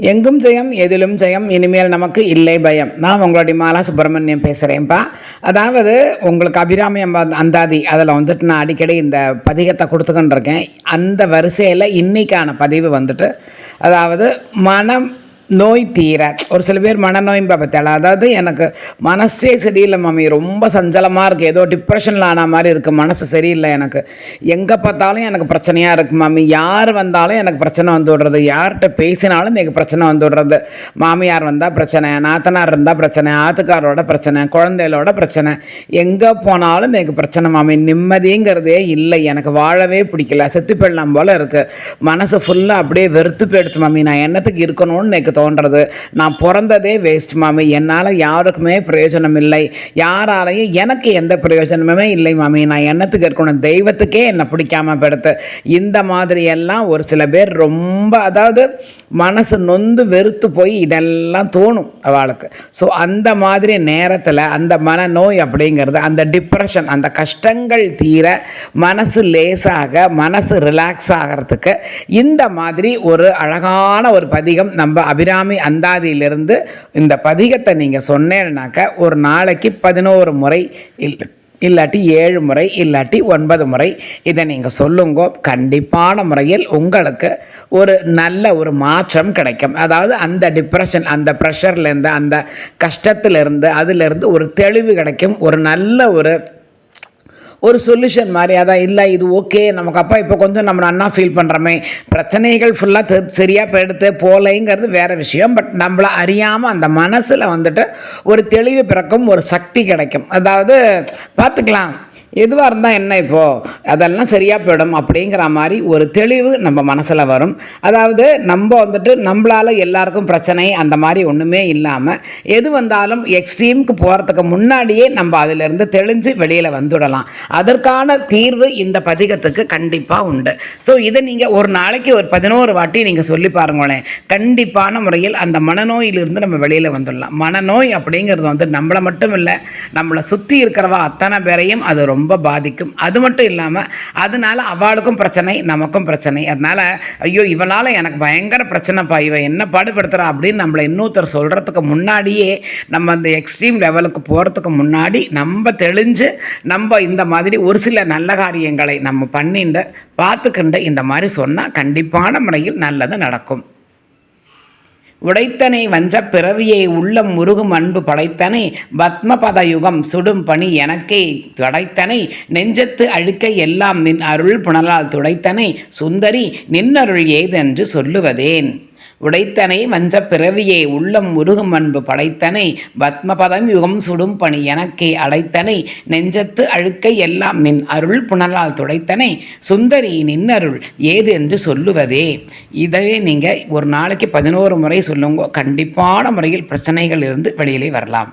எங்கும் ஜெயம் எதிலும் ஜெயம் இனிமேல் நமக்கு இல்லை பயம். நான் உங்களுடைய மாலா சுப்பிரமணியம் பேசுகிறேன்ப்பா அதாவது உங்களுக்கு அபிராமி அந்தாதி அதில் வந்துட்டு நான் அடிக்கடி இந்த பதிகத்தை கொடுத்துக்கிட்டு இருக்கேன் அந்த வரிசையில் இன்றைக்கான பதிவு வந்துட்டு அதாவது மனம் நோய் தீர. ஒரு சில பேர் மனநோயும் பார்த்தால அதாவது எனக்கு மனசே சரியில்லை மாமி. ரொம்ப சஞ்சலமாக இருக்குது ஏதோ டிப்ரெஷனில் ஆன மாதிரி இருக்குது மனசு சரியில்லை எனக்கு. எங்கே பார்த்தாலும் எனக்கு பிரச்சனையாக இருக்குது மாமி. யார் வந்தாலும் எனக்கு பிரச்சனை வந்து விடுறது. யார்கிட்ட பேசினாலும் எனக்கு பிரச்சனை வந்து விடுறது. மாமியார் வந்தால் பிரச்சனை? நாத்தனார் இருந்தால் பிரச்சனை. ஆத்துக்காரோட பிரச்சனை. குழந்தைகளோட பிரச்சனை. எங்கே போனாலும் எனக்கு பிரச்சனை மாமி. நிம்மதிங்கிறதே இல்லை. எனக்கு வாழவே பிடிக்கல. செத்து போயிடலாம் போல் இருக்குது மனசு ஃபுல்லாக அப்படியே வெறுத்து போயிடுச்சு மாமி. நான் என்னத்துக்கு இருக்கணும்னு எனக்கு தோன்றது. நான் பிறந்ததே வேஸ்ட் மாமி. என்னால் யாருக்குமே பிரயோஜனம் இல்லை யாராலையும் எனக்கு எந்த பிரயோஜனமுமே இல்லை மாமி. நான் என்னத்துக்கு இருக்கணும்? தெய்வத்துக்கே என்னை பிடிக்காம படுத்து இந்த மாதிரி எல்லாம் ஒரு சில பேர் ரொம்ப அதாவது மனசு நொந்து வெறுத்து போய் இதெல்லாம் தோணும் அவளுக்கு. ஸோ அந்த மாதிரி நேரத்தில் அந்த மனநோய் அப்படிங்கிறது அந்த டிப்ரெஷன் அந்த கஷ்டங்கள் தீர மனசு லேசாக மனசு ரிலாக்ஸ் ஆகிறதுக்கு இந்த மாதிரி ஒரு அழகான ஒரு பதிகம் நம்ம அபிராமி அந்தாதியிலிருந்து இந்த பதிகத்தை நீங்கள் சொன்னேன்னாக்கா ஒரு நாளைக்கு பதினோரு முறை இல்லை இல்லாட்டி ஏழு முறை இல்லாட்டி ஒன்பது முறை இதை நீங்கள் சொல்லுங்க. கண்டிப்பான முறையில் உங்களுக்கு ஒரு நல்ல ஒரு மாற்றம் கிடைக்கும். அதாவது அந்த டிப்ரெஷன் அந்த ப்ரெஷர்லேருந்து அந்த கஷ்டத்திலிருந்து அதிலிருந்து ஒரு தெளிவு கிடைக்கும். ஒரு நல்ல ஒரு ஒரு சொல்யூஷன் மாதிரி அதான் இல்லை இது ஓகே நமக்கு அப்பா இப்போ கொஞ்சம் நம்ம அண்ணா ஃபீல் பண்ணுறோமே பிரச்சனைகள் ஃபுல்லாக சரியாக எடுத்து போகலைங்கிறது வேறு விஷயம். பட் நம்மளை அறியாமல் அந்த மனசில் வந்துட்டு ஒரு தெளிவு பிறக்கும் ஒரு சக்தி கிடைக்கும். அதாவது பார்த்துக்கலாம். எதுவாக இருந்தால் என்ன இப்போது அதெல்லாம் சரியாக போயிடும் அப்படிங்கிற மாதிரி ஒரு தெளிவு நம்ம மனசில் வரும். அதாவது நம்ம வந்துட்டு நம்மளால் எல்லாருக்கும் பிரச்சனை அந்த மாதிரி ஒன்றுமே இல்லாமல் எது வந்தாலும் எக்ஸ்ட்ரீமுக்கு போகிறதுக்கு முன்னாடியே நம்ம அதிலிருந்து தெளிஞ்சு வெளியில் வந்துடலாம். அதற்கான தீர்வு இந்த பதிகத்துக்கு கண்டிப்பாக உண்டு. ஸோ இதை நீங்கள் ஒரு நாளைக்கு ஒரு பதினோரு வாட்டி நீங்கள் சொல்லி பாருங்களேன். கண்டிப்பான முறையில் அந்த மனநோயிலிருந்து நம்ம வெளியில் வந்துடலாம். மனநோய் அப்படிங்கிறது வந்து நம்மளை மட்டும் இல்லை நம்மளை சுற்றி இருக்கிறவா அத்தனை பேரையும் அது ரொம்ப ரொம்ப பாதிக்கும். அது மட்டும் இல்லாமல் அதனால அவளுக்கும் பிரச்சனை நமக்கும் பிரச்சனை. அதனால் ஐயோ இவளால் எனக்கு பயங்கர பிரச்சனைப்பா இவன் என்ன பாடுபடுத்துகிறா அப்படின்னு நம்மளை இன்னொருத்தர் சொல்கிறதுக்கு முன்னாடியே நம்ம அந்த எக்ஸ்ட்ரீம் லெவலுக்கு போகிறதுக்கு முன்னாடி நம்ம தெளிஞ்சு நம்ம இந்த மாதிரி ஒரு சில நல்ல காரியங்களை நம்ம பண்ணிண்டு பார்த்துக்கிண்டு இந்த மாதிரி சொன்னால் கண்டிப்பான முறையில் நல்லது நடக்கும். உடைத்தனை வஞ்ச பிறவியை உள்ளம் முருகும் அன்பு படைத்தனை பத்மபத யுகம் சுடும் பணி எனக்கே படைத்தனை நெஞ்சத்து அழுக்க எல்லாம் நின் அருள் புனலால் துடைத்தனை சுந்தரி நின்னருள் ஏதென்று சொல்லுவதேன். உடைத்தனை வஞ்ச பிறவியே உள்ளம் முருகும் அன்பு படைத்தனை பத்மபதம் யுகம் சுடும் பணி எனக்கே அடைத்தனை நெஞ்சத்து அழுக்கை எல்லாம் நின் அருள் புனலால் துடைத்தனை சுந்தரி நின்னருள் ஏது என்று சொல்லுவதே. இதவே நீங்கள் ஒரு நாளைக்கு பதினோரு முறை சொல்லுங்க கண்டிப்பான முறையில் பிரச்சனைகள் இருந்து வெளியிலே வரலாம்.